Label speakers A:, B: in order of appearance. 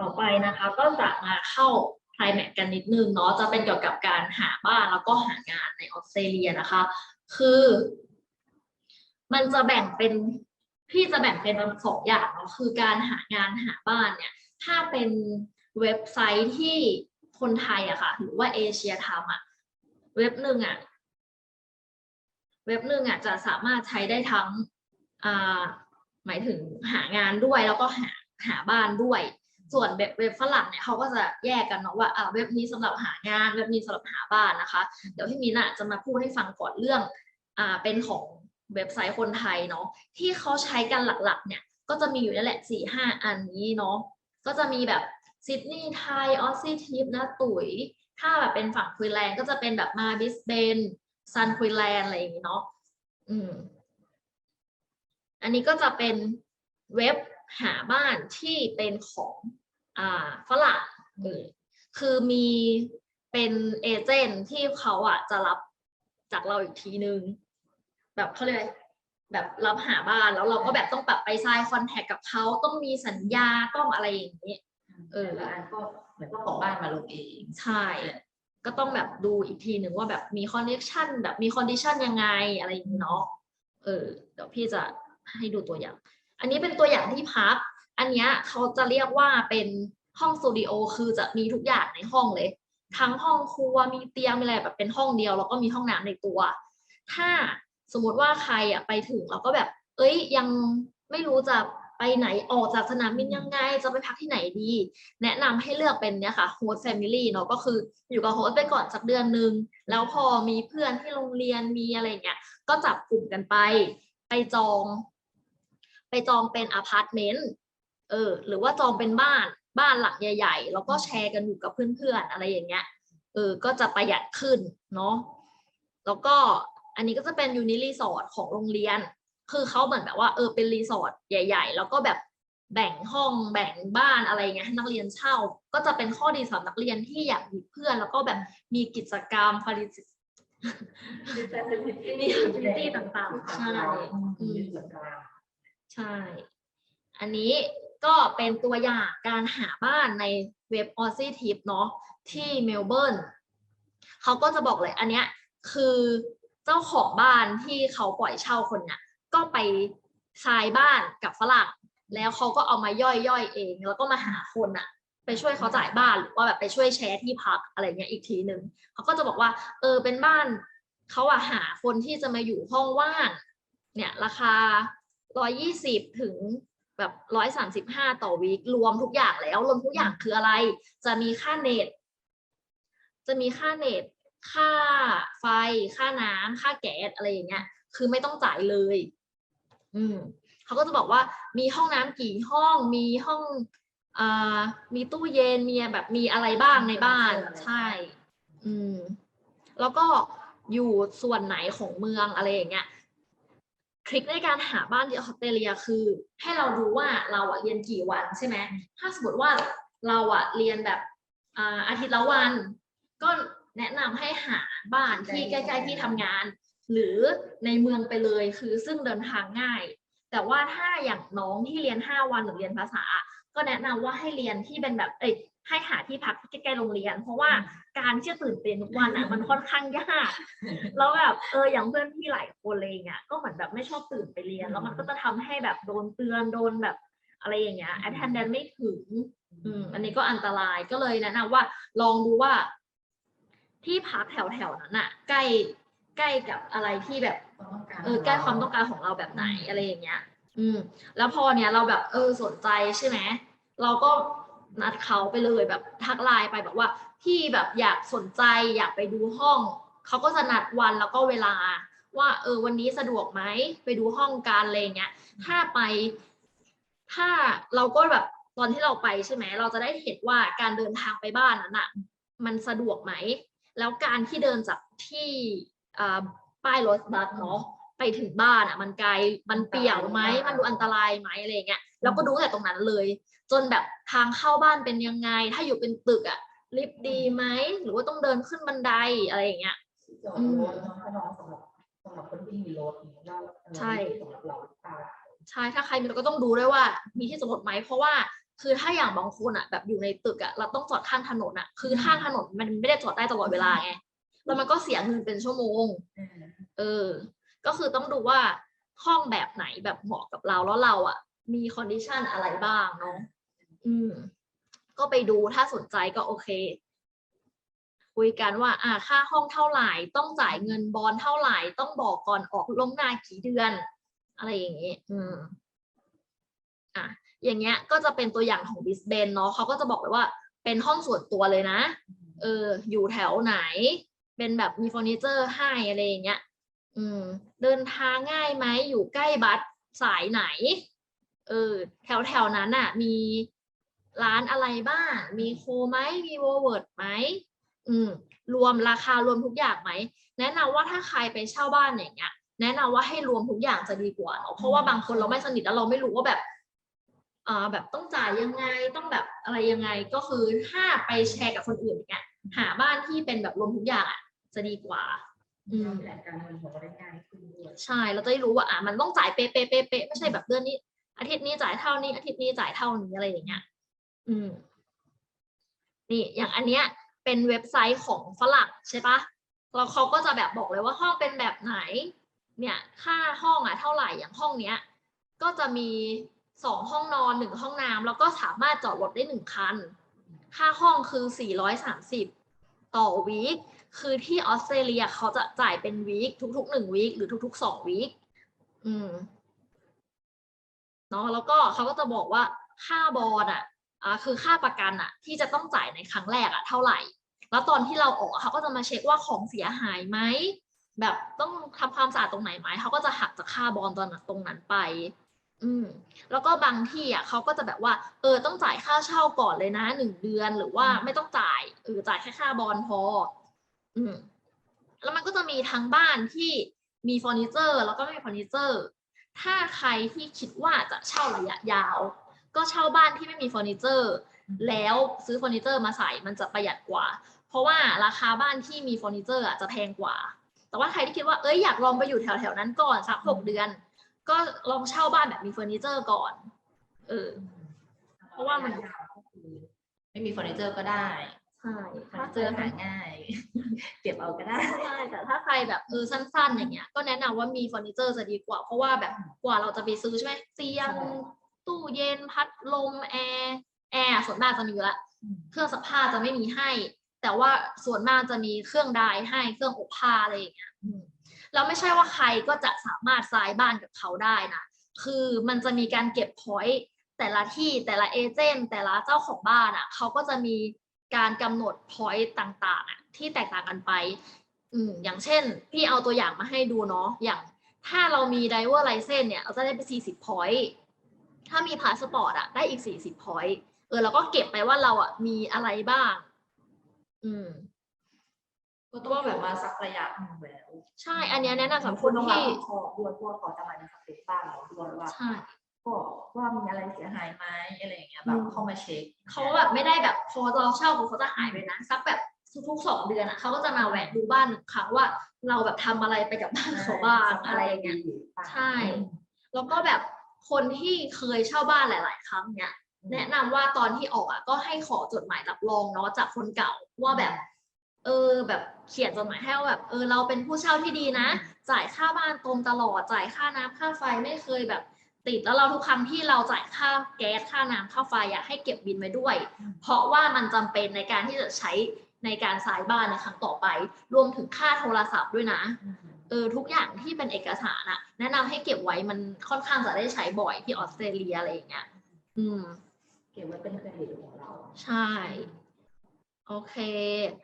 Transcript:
A: ต่อไปนะคะก็จะมาเข้าไคลแม็กกันนิดนึงเนาะจะเป็นเกี่ยวกับการหาบ้านแล้วก็หางานในออสเตรเลียนะคะ คือ มันจะแบ่งเป็นพี่จะแบ่งเป็นสองอย่างเนาะคือการหางานหาบ้านเนี่ย ถ้าเป็นเว็บไซต์ที่คนไทยอะค่ะ หรือว่าเอเชียทำอะเว็บหนึ่งอะเว็บหนึ่งอะจะสามารถใช้ได้ทั้งหมายถึงหางานด้วยแล้วก็หาหาบ้านด้วย ส่วนเว็บเว็บฝรั่งเนี่ยเขาก็จะแยกกันเนาะว่าอ่าเว็บนี้สำหรับหางานเว็บนี้สำหรับหาบ้านนะคะ เดี๋ยวพี่มีน่ะจะมาพูดให้ฟังก่อนเรื่องอ่าเป็นของเว็บไซต์คนไทยเนาะที่เขาใช้กันหลักๆ เนี่ยก็จะมีอยู่นั่นแหละสี่ห้าอันนี้เนาะก็จะมีแบบซิดนีย์ไทยออสซี่ทิปนะตุ๋ย ถ้าแบบเป็นฝั่งควีนแลนด์ก็จะเป็นแบบมาบิสเบนซันควีนแลนด์อะไรอย่างนี้เนาะอืมอันนี้ก็จะเป็นเว็บหาบ้านที่เป็นของ ฝรั่งเออคือมีเป็นเอเจนต์ที่เขาอะจะรับจากเราอีกทีนึง แบบเขาเรียกอะไรแบบรับหาบ้านแล้วเราก็แบบต้องแบบไปไซน์คอนแทคกับเขาต้องมีสัญญาต้องอะไรอย่างนี้ เออ
B: แต่ละอันก็เหมือนเจ้าของบ้านมาลงเอง
A: ใช่ก็ต้องแบบดูอีกทีหนึ่งว่าแบบมีคอนเนคชันแบบมีคอนดิชันยังไงอะไรอย่างนี้เนาะเออเดี๋ยวพี่จะให้ดูตัวอย่าง อันนี้เป็นตัวอย่างที่พัก อันเนี้ยเขาจะเรียกว่าเป็นห้องสตูดิโอคือจะมีทุกอย่างในห้องเลย ทั้งห้องครัวมีเตียงมีอะไรแบบเป็นห้องเดียว แล้วก็มีห้องน้ำในตัว ถ้าสมมติว่าใครอะไปถึงเราก็แบบ เอ้ยยังไม่รู้จะไปไหนออกจากสนามบินยังไง จะไปพักที่ไหนดี แนะนำให้เลือกเป็นเนี่ยค่ะ host family เนาะก็คืออยู่กับโฮสต์ไปก่อนสักเดือนหนึ่งแล้วพอมีเพื่อนที่โรงเรียนมีอะไรเงี้ยก็จับกลุ่มกันไป ไปจอง ไปจองเป็นอพาร์ตเมนต์ เออ หรือว่าจองเป็นบ้านบ้านหลังใหญ่ ๆ แล้วก็แชร์กันอยู่กับเพื่อนๆอะไรอย่างเงี้ย เออ ก็จะประหยัดขึ้นเนาะ แล้วก็อันนี้ก็จะเป็นยูนิรีสอร์ทของโรงเรียน คือเขาเหมือนแบบว่าเออเป็นรีสอร์ทใหญ่ ๆ แล้วก็แบบแบ่งห้องแบ่งบ้านอะไรเงี้ยให้นักเรียนเช่า ก็จะเป็นข้อดีสำหรับนักเรียนที่อยากมีเพื่อน แล้วก็แบบมีกิจกรรมฟาริสิมีแอคทิวิตี้ต่างๆใช่
B: อืมเหมือนกัน
A: ใช่ อันนี้ ก็เป็นตัวอย่างการหาบ้านในเว็บ a u s s i e Tip เนาะที่เมลเบิร์นเขาก็จะบอกเลยอันเนี้ยคือเจ้าของบ้านที่เขาปล่อยเช่าคนเนี้ยก็ไปทรายบ้านกับฝรั่ง แล้วเขาก็เอามาย่อยย่อยๆเอง แล้วก็มาหาคนอะไปช่วยเขาจ่ายบ้านหรือว่าแบบไปช่วยแชร์ที่พักอะไรเงี้ยอีกทีหนึ่งเขาก็จะบอกว่า เออเป็นบ้านเขาอะหาคนที่จะมาอยู่ห้องว่าง เนี่ยราคาร้อยี่สิบถึง แบบร้อยสามสิบห้าต่อวีครวมทุกอย่างแล้ว รวมทุกอย่างคืออะไร จะมีค่าเน็ต จะมีค่าเน็ต ค่าไฟ ค่าน้ำค่าแก๊สอะไรอย่างเงี้ย คือไม่ต้องจ่ายเลย อืมเขาก็จะบอกว่ามีห้องน้ำกี่ห้อง มีห้องอ่ามีตู้เย็น มีแบบมีอะไรบ้างในบ้าน ใช่ อืม แล้วก็อยู่ส่วนไหนของเมืองอะไรอย่างเงี้ย ทริคในการหาบ้านที่ออสเตรเลียคือ ให้เราดูว่าเราอะเรียนกี่วันใช่ไหมถ้าสมมติว่าเราอะเรียนแบบอาทิตย์ละวัน ก็แนะนำให้หาบ้านที่ใกล้ๆที่ทำงาน หรือในเมืองไปเลยคือซึ่งเดินทางง่าย แต่ว่าถ้าอย่างน้องที่เรียน 5 วันหรือเรียนภาษา ก็แนะนำว่าให้เรียนที่เป็นแบบเอ้ย ให้หาที่พักที่ใกล้ๆโรงเรียน เพราะว่าการที่จะตื่นเต้นทุกวันอะมันค่อนข้างยากแล้วแบบเอออย่างเพื่อนพี่หลายคนเลยอะก็เหมือนแบบไม่ชอบตื่นไปเรียน แล้วมันก็จะทำให้แบบโดนเตือนโดนแบบอะไรอย่างเงี้ย attendance ไม่ถึง อืม อันนี้ก็อันตรายก็เลยแนะนำว่าลองดูว่า ที่พักแถวๆนั้นอะใกล้ใกล้กับอะไรที่แบบเออใกล้ความต้องการของเราแบบไหนอะไรอย่างเงี้ย อืม แล้วพอเนี้ยเราแบบเออสนใจใช่ไหมเราก็ นัดเขาไปเลยแบบทักไลน์ไปแบบว่าพี่แบบอยากสนใจอยากไปดูห้อง เขาก็จะนัดวันแล้วก็เวลา ว่าเออวันนี้สะดวกไหมไปดูห้องกันอะไรเงี้ยถ้าไป ถ้าเราก็แบบตอนที่เราไปใช่ไหมเราจะได้เห็นว่าการเดินทางไปบ้านนั้นอะมันสะดวกไหม แล้วการที่เดินจากที่อ่าป้ายรถบัสเนาะไปถึงบ้านอะมันไกลมันเปี่ยวไหมมันดูอันตรายไหมอะไรเงี้ย แล้วก็ดูตั้งแต่ตรงนั้นเลย จนแบบทางเข้าบ้านเป็นยังไง ถ้าอยู่เป็นตึกอะลิฟต์ดีไหมหรือว่าต้องเดินขึ้นบันไดอะไรอย่างเงี้ย
B: จอดรถถ้าน้องสำหรับสำหรับคนที่มีรถอย่างเงี้ยเรา
A: ใช่
B: สำหรับเราหรือเปล่า
A: ใช่ถ้าใครมีเราก็ต้องดูด้วยว่า มีที่สมรสไหมเพราะว่าคือถ้าอย่างบางคนอะ แบบอยู่ในตึกอะเราต้องจอดข้างถนนอะ คือข้างถนนมันไม่ได้จอดได้ตลอดเวลาไงแล้วมันก็เสียเงินเป็นชั่วโมง
B: อืม
A: เออ ก็คือต้องดูว่าห้องแบบไหนแบบเหมาะกับเราแล้วเราอะ มีคอนดิชันอะไรบ้างเนาะอืม ก็ไปดูถ้าสนใจก็โอเค คุยกันว่า อ่า ค่าห้องเท่าไหร่ ต้องจ่ายเงินบอลเท่าไหร่ ต้องบอกก่อนออกล่วงหน้ากี่เดือน อะไรอย่างนี้ อืม อะ อย่างเงี้ย ก็จะเป็นตัวอย่างของบิสเบนเนาะเขาก็จะบอกเลยว่า เป็นห้องส่วนตัวเลยนะ เออ อยู่แถวไหน เป็นแบบมีเฟอร์นิเจอร์ให้อะไรอย่างเงี้ย อืม เดินทางง่ายไหม อยู่ใกล้บัสสายไหน เออแถวแถวๆนั้นน่ะมีร้านอะไรบ้าง มีโคไหมมีโวเวิร์ดไหมอืมรวมราคารวมทุกอย่างไหม แนะนำว่าถ้าใครไปเช่าบ้านอย่างเงี้ย แนะนำว่าให้รวมทุกอย่างจะดีกว่าเนาะเพราะว่าบางคนเราไม่สนิทแล้วเราไม่รู้ว่าแบบอ่าแบบต้องจ่ายยังไงต้องแบบอะไรยังไงก็คือถ้าไปแชร์กับคนอื่นอย่างเงี้ยหาบ้านที่เป็นแบบรวมทุกอย่างอะจะดีกว่า อืม
B: แผนการเงินของเราได้ง่ายขึ้นด้วย
A: ใช่เราจะได้รู้ว่าอะมันต้องจ่ายเป๊ะเป๊ะเป๊ะเป๊ะไม่ใช่แบบเดือนนี้ อาทิตย์นี้จ่ายเท่านี้ อาทิตย์นี้จ่ายเท่านี้อะไรอย่างเงี้ย อืม นี่อย่างอันเนี้ย เป็นเว็บไซต์ของฝรั่งใช่ปะแล้วเขาก็จะแบบบอกเลยว่าห้องเป็นแบบไหน เนี่ย ค่าห้องอะเท่าไหร่อย่างห้องเนี้ย ก็จะมีสองห้องนอนหนึ่งห้องน้ำแล้วก็สามารถจอดรถได้หนึ่งคัน ค่าห้องคือ 430 ต่อวีคคือที่ออสเตรเลียเขาจะจ่ายเป็นวีคทุกๆหนึ่งวีคหรือทุกๆสองวีคอืม เนาะแล้วก็เขาก็จะบอกว่าค่าบอลอะอ่าคือค่าประกันอะ ที่จะต้องจ่ายในครั้งแรกอะเท่าไหร่ แล้วตอนที่เราออกอะเขาก็จะมาเช็คว่าของเสียหายไหมแบบต้องทำความสะอาดตรงไหนไหมเขาก็จะหักจากค่าบอลตอนนั้นตรงนั้นไป อืม แล้วก็บางที่อะเขาก็จะแบบว่า เออต้องจ่ายค่าเช่าก่อนเลยนะหนึ่งเดือนหรือว่าไม่ต้องจ่ายเออจ่ายแค่ค่าบอลพอ อืม แล้วมันก็จะมีทั้งบ้านที่มีเฟอร์นิเจอร์ แล้วก็ไม่มีเฟอร์นิเจอร์ ถ้าใครที่คิดว่าจะเช่าระยะยาว ก็เช่าบ้านที่ไม่มีเฟอร์นิเจอร์ แล้วซื้อเฟอร์นิเจอร์มาใส่มันจะประหยัดกว่า เพราะว่าราคาบ้านที่มีเฟอร์นิเจอร์อะจะแพงกว่า แต่ว่าใครที่คิดว่าเอ้ยอยากลองไปอยู่แถวๆนั้นก่อนสักหกเดือน ก็ลองเช่าบ้านแบบมีเฟอร์นิเจอร์ก่อน เออ เพราะว่ามัน
B: ก็คือไม่มีเฟอร์นิเจอร์ก็ได้
A: ใช่
B: เฟอร์
A: ถ้า
B: นิ
A: เจ
B: เจอ
A: อ
B: ร์หาง่าย เก็บเอาก็ได้
A: ใช่แต่ถ้าใครแบบเออสั้นๆ อย่างเงี้ย ก็แนะนำว่ามีเฟอร์นิเจอร์จะดีกว่า เพราะว่าแบบกว่าเราจะไปซื้อใช่ไหมเตียง
B: ใช่
A: ตู้เย็นพัดลมแอร์แอร์ส่วนมากจะมีอยู่แล้วเครื่องซักผ้าจะไม่มีให้ แต่ว่าส่วนมากจะมีเครื่องดายให้เครื่องอบผ้าอะไรอย่างเงี้ยอืมแล้วไม่ใช่ว่าใครก็จะสามารถซ้ายบ้านกับเขาได้นะคือมันจะมีการเก็บพอยต์แต่ละที่แต่ละเอเจนต์แต่ละเจ้าของบ้านอะเขาก็จะมีการกำหนดพอยต์ต่างๆอะ ที่แตกต่างกันไปอืมอย่างเช่น พี่เอาตัวอย่างมาให้ดูเนาะอย่างถ้าเรามี driver license เนี่ยเราจะได้ไป 40 point ถ้ามีพาสปอร์ตอะได้อีก 40 point เออเราก็เก็บไปว่าเราอะมีอะไรบ้าง อืม
B: ก็ต้องแบบมาสักระยะหนึ่งแล้ว
A: ใช่ อันเนี้ยแนะนำสำหรับคน
B: ต้องรับ
A: ที่
B: ผิดชอบด้วยเพราะว่าเขาจะมาในสเปซบ้านเราด้วยว่า
A: ใช่
B: ก็ว่ามีอะไรเสียหายไหมอะไรอย่างเงี้ยแบบ
A: อืม
B: เข้ามาเช็ค
A: เขาแบบไม่ได้แบบพอเราเช่าปุ๊บเขาจะหายไปนะสักแบบ ทุกๆสองเดือนอะเขาก็จะมาแหวกดูบ้านหนึ่งครั้งว่า เราแบบทำอะไรไปกับบ้านเขาบ้างอะไรอย่างเงี้ยใช่ แล้วก็แบบคนที่เคยเช่าบ้านหลาย ๆ ครั้งเนี่ยแนะนำว่าตอนที่ออกอะก็ให้ขอจดหมายรับรองเนาะจากคนเก่าว่าแบบ เออแบบเขียนจดหมายให้ว่าแบบ เออเราเป็นผู้เช่าที่ดีนะ จ่ายค่าบ้านตรงตลอดจ่ายค่าน้ำค่าไฟไม่เคยแบบ ติดแล้วเราทุกครั้งที่เราจ่ายค่าแก๊สค่าน้ำค่าไฟอยากให้เก็บบินไว้ด้วย เพราะว่ามันจำเป็นในการที่จะใช้ในการสายบ้านในครั้งต่อไป รวมถึงค่าโทรศัพท์ด้วยนะเออทุกอย่างที่เป็นเอกสารอะแนะนำให้เก็บไว้มันค่อนข้างจะได้ใช้บ่อยที่ออสเตรเลียอะไรอย่างเงี้ยอืม
B: เก็บไว้เป็นเครดิตของเรา
A: ใช่ โอเค